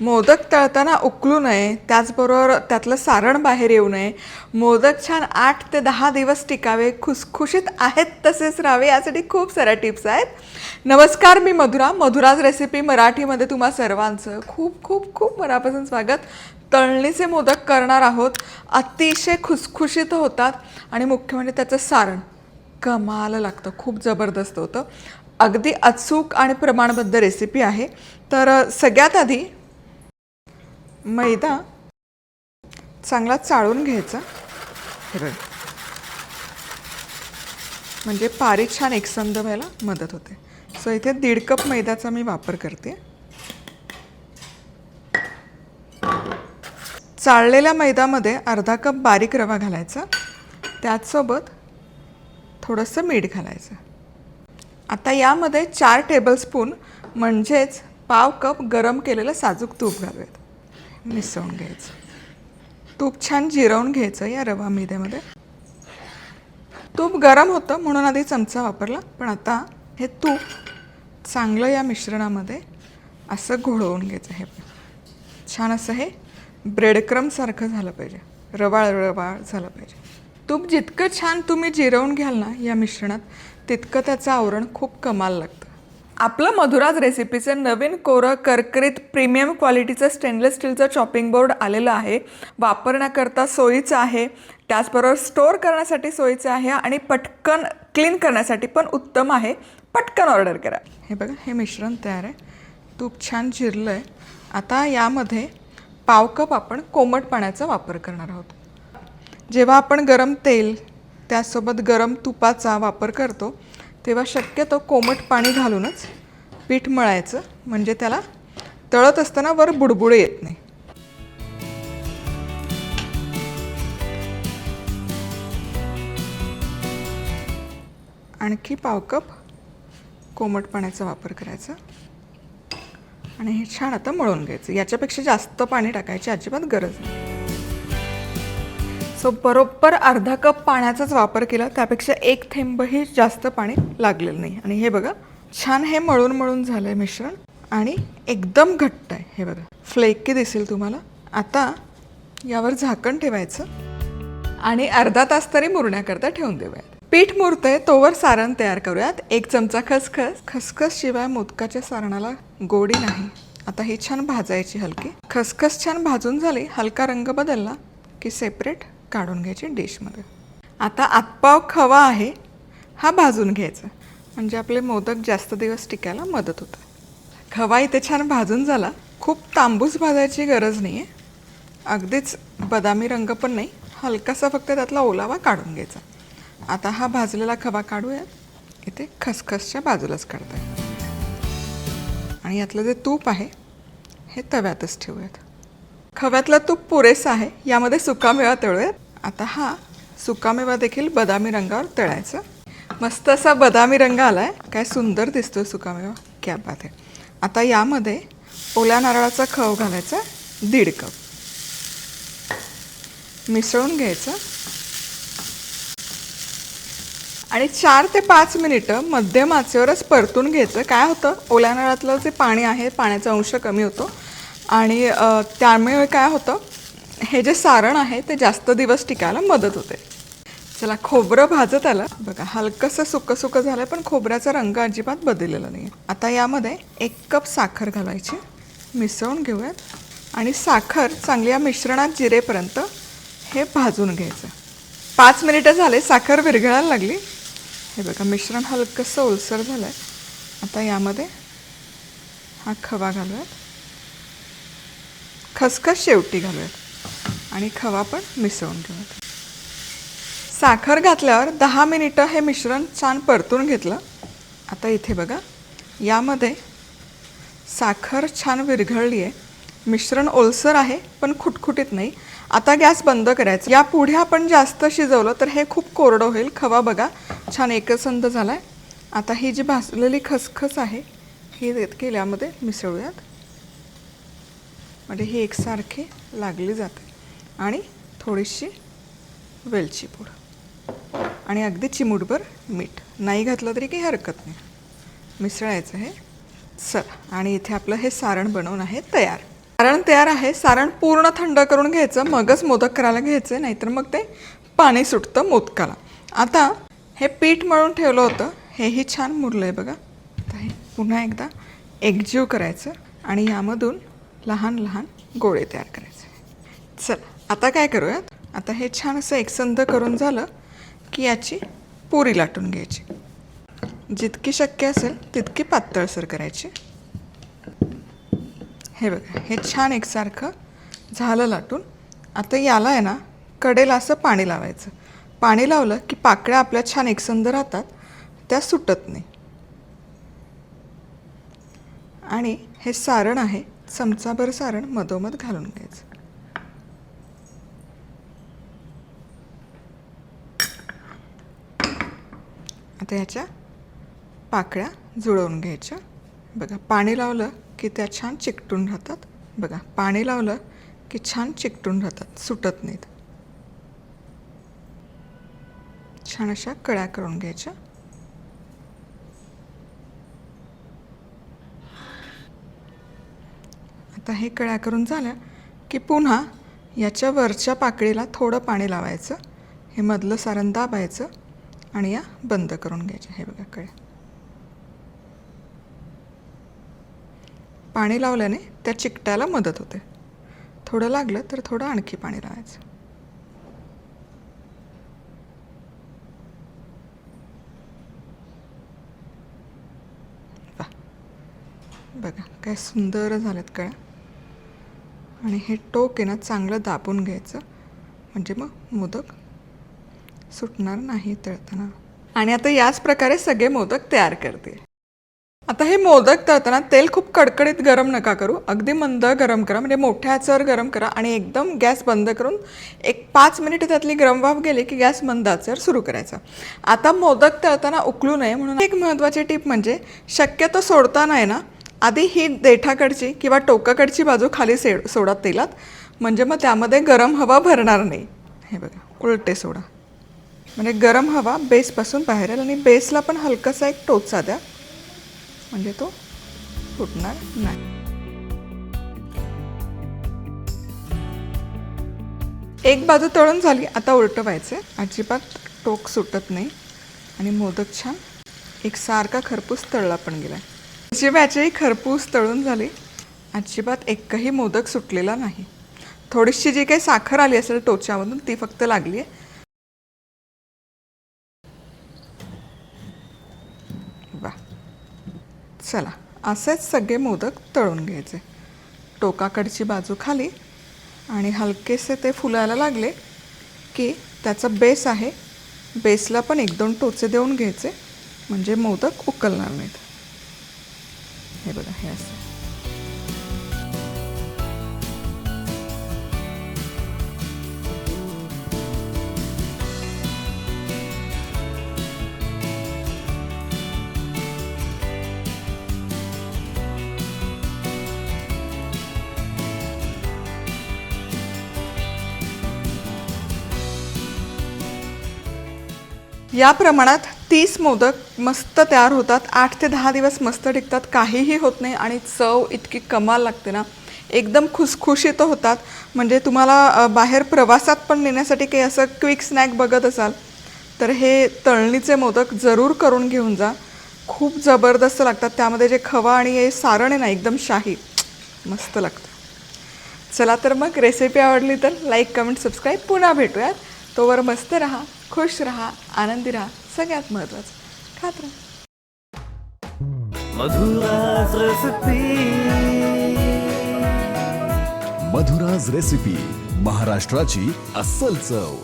मोदक तळताना उकलू नये त्याचबरोबर त्यातलं सारण बाहेर येऊ नये. मोदक छान आठ ते दहा दिवस टिकावे खुसखुशीत आहेत तसेच राहावे यासाठी खूप साऱ्या टिप्स आहेत. नमस्कार मी मधुरा. मधुराज रेसिपी मराठीमध्ये तुम्हा सर्वांचं खूप खूप खूप मनापासून स्वागत. तळणीचे मोदक करणार आहोत. अतिशय खुसखुशीत होतात आणि मुख्य म्हणजे त्याचं सारण. कमाल लागतं खूप जबरदस्त होतं. अगदी अचूक आणि प्रमाणबद्ध रेसिपी आहे. तर सगळ्यात आधी मैदा चांगला चाळून घ्यायचा. हे बघ. म्हणजे पारी छान एकसंध व्हायला मदत होते. सो इथे दीड कप मैद्याचा मी वापर करते. चाळलेल्या मैद्यामध्ये अर्धा कप बारीक रवा घालायचा. त्याचसोबत थोडंसं मीठ घालायचं. आता यामध्ये चार टेबलस्पून म्हणजेच पाव कप गरम केलेलं साजूक तूप घालूयात. मिसळून घ्यायचं. तूप छान जिरवून घ्यायचं या रवा मैद्यामध्ये. तूप गरम होतं म्हणून आधी चमचा वापरला पण आता हे तूप चांगलं या मिश्रणामध्ये असं घोळवून घ्यायचं हे छान असं हे ब्रेडक्रमसारखं झालं पाहिजे. रवाळ रवाळ झालं पाहिजे. तूप जितकं छान तुम्ही जिरवून घ्याल ना या मिश्रणात तितकं त्याचं आवरण खूप कमाल लागतं. आपलं मधुराज रेसिपीचं नवीन कोरं करकरीत प्रीमियम क्वालिटीचं स्टेनलेस स्टीलचं चॉपिंग बोर्ड आलेलं आहे. वापरण्याकरता सोयीचं आहे. त्याचबरोबर स्टोअर करण्यासाठी सोयीचं आहे आणि पटकन क्लीन करण्यासाठी पण उत्तम आहे. पटकन ऑर्डर करा. हे बघा हे मिश्रण तयार आहे. तूप छान जिरलं आहे आता यामध्ये पाव कप आपण कोमट पाण्याचा वापर करणार आहोत. जेव्हा आपण गरम तेल त्यासोबत गरम तुपाचा वापर करतो तेव्हा शक्यतो कोमट पाणी घालूनच पीठ मळायचं. म्हणजे त्याला तळत असताना वर बुडबुडे येत नाही. आणखी पाव कप कोमट पाण्याचा वापर करायचा. आणि हे छान आता मळून घ्यायचं. याच्यापेक्षा जास्त पाणी टाकायची अजिबात गरज नाही. सो बरोबर अर्धा कप पाण्याचाच वापर केला. त्यापेक्षा एक थेंबही जास्त पाणी लागलेलं नाही. आणि हे बघा छान हे मळून मळून झालं आहे मिश्रण आणि एकदम घट्ट आहे. हे बघा फ्लेकी दिसेल तुम्हाला. आता यावर झाकण ठेवायचं आणि अर्धा तास तरी मुरण्याकरता ठेवून देऊयात. पीठ मुरतंय तोवर सारण तयार करूयात. एक चमचा खसखस. खसखस शिवाय मोदकाच्या सारणाला गोडी नाही. आता ही छान भाजायची हलकी. खसखस छान भाजून झाली. हलका रंग बदलला की सेपरेट काढून घ्यायची डिशमध्ये. आता आतपाव खवा आहे हा भाजून घ्यायचा. म्हणजे आपले मोदक जास्त दिवस टिकायला मदत होतं. खवा इथे छान भाजून झाला. खूप तांबूस भाजायची गरज नाही आहे अगदीच बदामी रंग पण नाही. हलकासा फक्त त्यातला ओलावा काढून घ्यायचा. आता हा भाजलेला खवा काढूयात इथे खसखसच्या बाजूलाच काढताय. आणि यातलं जे तूप आहे हे तव्यातच ठेवूयात. खव्यातला तूप पुरेसा आहे यामध्ये सुकामेवा तळूयात. आता हा सुकामेवा देखील बदामी रंगावर तळायचा. मस्त असा बदामी रंग आला आहे काय सुंदर दिसतोय सुकामेवा क्या बात आहे. आता यामध्ये ओल्या नारळाचा खव घालायचा दीड कप. मिसळून घ्यायचं. आणि चार ते पाच मिनिटं मध्यम आचेवरच परतून घ्यायचं. काय होतं? ओल्या नारळातलं जे पाणी आहे पाण्याचा अंश कमी होतो. आणि त्यामुळे काय होतं हे जे सारण आहे ते जास्त दिवस टिकायला मदत होते. चला खोबरं भाजत आलं. बघा हलकंसं सुकं सुकं झालं पण खोबऱ्याचा रंग अजिबात बदललेला नाही आता यामध्ये एक कप साखर घालायची. मिसळून घेऊयात. आणि साखर चांगल्या मिश्रणात जिरेपर्यंत हे भाजून घ्यायचं. पाच मिनिटं झाले साखर विरघळायला लागली. हे बघा मिश्रण हलकंसं ओलसर झालं आहे आता यामध्ये हा खवा घालूयात. खसखस शेवटी घालूयात. आणि खवा पण मिसळून घेऊयात. साखर घातल्यावर दहा मिनिटं हे मिश्रण छान परतून घेतलं. आता इथे बघा यामध्ये साखर छान विरघळली आहे मिश्रण ओलसर आहे पण खुटखुटीत नाही. आता गॅस बंद करायचा. या पुढे आपण जास्त शिजवलं तर हे खूप कोरडं होईल. खवा बघा छान एकसंध झाला आहे आता ही जी भाजलेली खसखस आहे ही देत केल्यामध्ये मिसळूयात. म्हणजे ही एकसारखी लागली जाते. आणि थोडीशी वेलची पूड. आणि अगदी चिमूटभर मीठ. नाही घातलं तरी काही हरकत नाही. मिसळायचं हे. चला. आणि इथे आपलं हे सारण बनवून आहे तयार. सारण तयार आहे. सारण पूर्ण थंड करून घ्यायचं. मगच मोदक करायला घ्यायचे. नाहीतर मग ते पाणी सुटतं मोदकाला. आता हे पीठ मळून ठेवलं होतं. हेही छान मुरलं आहे बघा. आता हे पुन्हा एकदा एकजीव करायचं. आणि यामधून लहान लहान गोळे तयार करायचे. चला आता काय करूयात? आता हे छान असं एकसंध करून झालं की याची पुरी लाटून घ्यायची. जितकी शक्य असेल तितकी पातळसर करायची. हे बघा हे छान एकसारखं झालं लाटून. आता याला आहे ना कडेला असं पाणी लावायचं. पाणी लावलं की पाकळ्या आपल्या छान एकसंध राहतात त्या सुटत नाही. आणि हे सारण आहे चमचाभर सारण मधोमध घालून घ्यायचं. आता ह्याच्या पाकळ्या जुळवून घ्यायच्या. बघा पाणी लावलं की त्या छान चिकटून राहतात. बघा पाणी लावलं की छान चिकटून राहतात सुटत नाहीत. छान अशा कळ्या करून घ्यायच्या. आता हे कळ्या करून झाल्या की पुन्हा याच्या वरच्या पाकळीला थोडं पाणी लावायचं हे मधलं सारण दाबायचं आणि या बंद करून घ्यायच्या. हे बघा कळ्या. पाणी लावल्याने त्या चिकटायला मदत होते. थोडं लागलं तर थोडं आणखी पाणी लावायचं. बघा काय सुंदर झालेत कळ्या. आणि हे टोक आहे ना चांगलं दाबून घ्यायचं. म्हणजे मग मोदक सुटणार नाही तळताना. आणि आता याच प्रकारे सगळे मोदक तयार करते. आता हे मोदक तळताना तेल खूप कडकडीत गरम नका करू. अगदी मंद गरम करा. म्हणजे मोठ्या आचेवर गरम करा आणि एकदम गॅस बंद करून एक पाच मिनिट त्यातली गरम वाफ गेली की गॅस मंद आचेवर सुरू करायचा. आता मोदक तळताना उकलू नये म्हणून एक महत्त्वाची टीप म्हणजे शक्यतो सोडताना आहे ना आधी ही देठाकडची किंवा टोकाकडची बाजू खाली से सोडा तेलात. म्हणजे मग त्यामध्ये गरम हवा भरणार नाही. हे बघा उलटे सोडा. म्हणजे गरम हवा बेसपासून बाहेर येईल आणि बेसला पण हलकासा एक टोचा द्या. म्हणजे तो फुटणार नाही. एक बाजू तळून झाली आता उलटं व्हायचं अजिबात टोक सुटत नाही. आणि मोदक छान. एक सारखा खरपूस तळला पण गेला जी खरपूस तळून झाली. अजिबात एकही मोदक सुटलेला नाही. थोडीशी जी काही साखर आली असेल टोच्यामधून ती फक्त लागली आहे वा चला असेच सगळे मोदक तळून घ्यायचे. टोकाकडची बाजू खाली आणि हलकेसे ते फुलायला लागले की त्याचा बेस आहे. बेसला पण एक दोन टोचे देऊन घ्यायचे. म्हणजे मोदक उकलणार नाहीत. हे बघा हे असं या प्रमाणात तीस मोदक मस्त तयार होतात. आठ ते दहा दिवस मस्त टिकतात. काहीही होत नाही आणि चव इतकी कमाल लागते ना. एकदम खुसखुशीत होतात. म्हणजे तुम्हाला बाहेर प्रवासात पण नेण्यासाठी काही असं क्विक स्नॅक बघत असाल तर हे तळणीचे मोदक जरूर करून घेऊन जा. खूप जबरदस्त लागतात. त्यामध्ये जे खवा आणि हे सारण आहे ना एकदम शाही. मस्त लागतं. चला तर मग रेसिपी आवडली तर लाईक कमेंट सबस्क्राईब पुन्हा भेटूयात. तोवर मस्त रहा खुश रहा आनंदी राहा. सगळ्यात महत्त्वाचं. खात राहा मधुराज रसती मधुराज रेसिपी महाराष्ट्राची अस्सल चव.